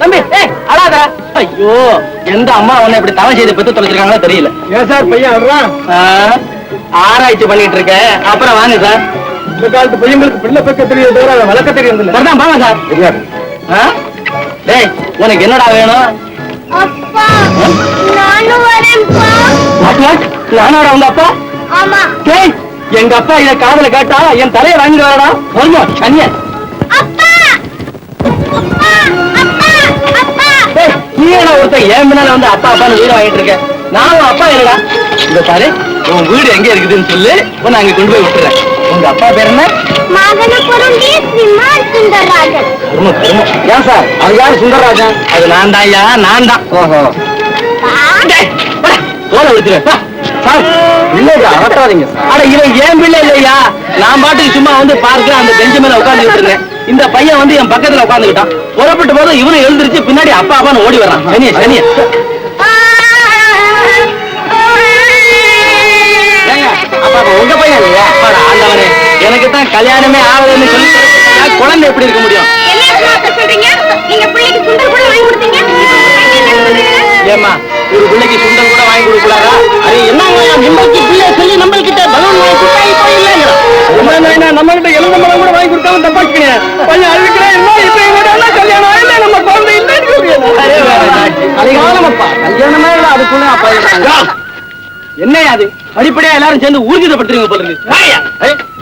தம்பி ஏய் அழாத. ஐயோ எந்த அம்மா உன்னை இப்படி தவம் செய்து பெத்து தொலைச்சிருக்காங்களோ தெரியல. ஏன் சார் பையன் அழுறான் ஆ, ஆராய்ச்சி பண்ணிட்டு இருக்க. அப்புறம் வாங்க சார். இந்த காலத்து பையங்களுக்கு பிள்ளை பக்க தெரியுது தவிர அதை வளர்க்க தெரியுது இல்ல சரிதான் வாங்க சார். தெரியாது. ஆ? டேய் உனக்கு என்னடா வேணும்? அப்பா நானும் வரேன்ப்பா? நானாடா உங்க அப்பா? ஆமா. டேய் எங்க அப்பா இத காதுல கேட்டா என் தலையை வாங்கிட்டு வரடா. வருமா சனிய ஒருத்தன் ஏன் முன்னால வந்து அப்பா அப்பான்னு வீடு வாங்கிட்டு இருக்க நான் அப்பா இல்லடா. இந்த பாரு உன் வீடு எங்க இருக்குதுன்னு சொல்லு. உன்னை அங்க கொண்டு போய் விட்டுறேன். உங்க அப்பா பேர் என்ன. ஏன் சார்? அது யார் சுந்தரராஜன்? அது நான் தான் ஐயா நான் தான். ஓஹோ. சார் இல்லையா அட இவன் ஏன் பிள்ளை இல்லையா நான் பாட்டுக்கு சும்மா வந்து பார்க்க அந்த பெஞ்சு மேல உட்கார்ந்துட்டு இருந்தேன். இந்த பையன் வந்து என் பக்கத்துல உட்கார்ந்துக்கிட்டான் புறப்பட்ட போது இவனும் எழுந்திருச்சு பின்னாடி அப்பா அப்பான்னு ஓடி வரான் சனிய சனிய உங்க பையன் இல்லையா? ஆண்டவனே எனக்கு தான் கல்யாணமே ஆகுதுன்னு சொல்லி குழந்தை எப்படி இருக்க முடியும்? என்ன என்ன ஏமா ஒரு பிள்ளைக்கு சுண்டல் கூட வாங்கி கொடுக்கூடாதா அது என்னங்க நம்மளுக்கு பிள்ளை சொல்லி நம்மள்கிட்ட பலூன் வாங்கி கொடுத்தா இப்போ இல்லைங்கிறோம் நம்ம கிட்ட எலும்பு கூட வாங்கி கொடுக்காம தப்பாச்சுக்கீங்க கல்யாணமே இல்ல அதுக்குள்ள. என்னையா அது? அடிப்படையா எல்லாரும் சேர்ந்து ஊர்ஜிதப்படுத்துறீங்க போல இருக்கு.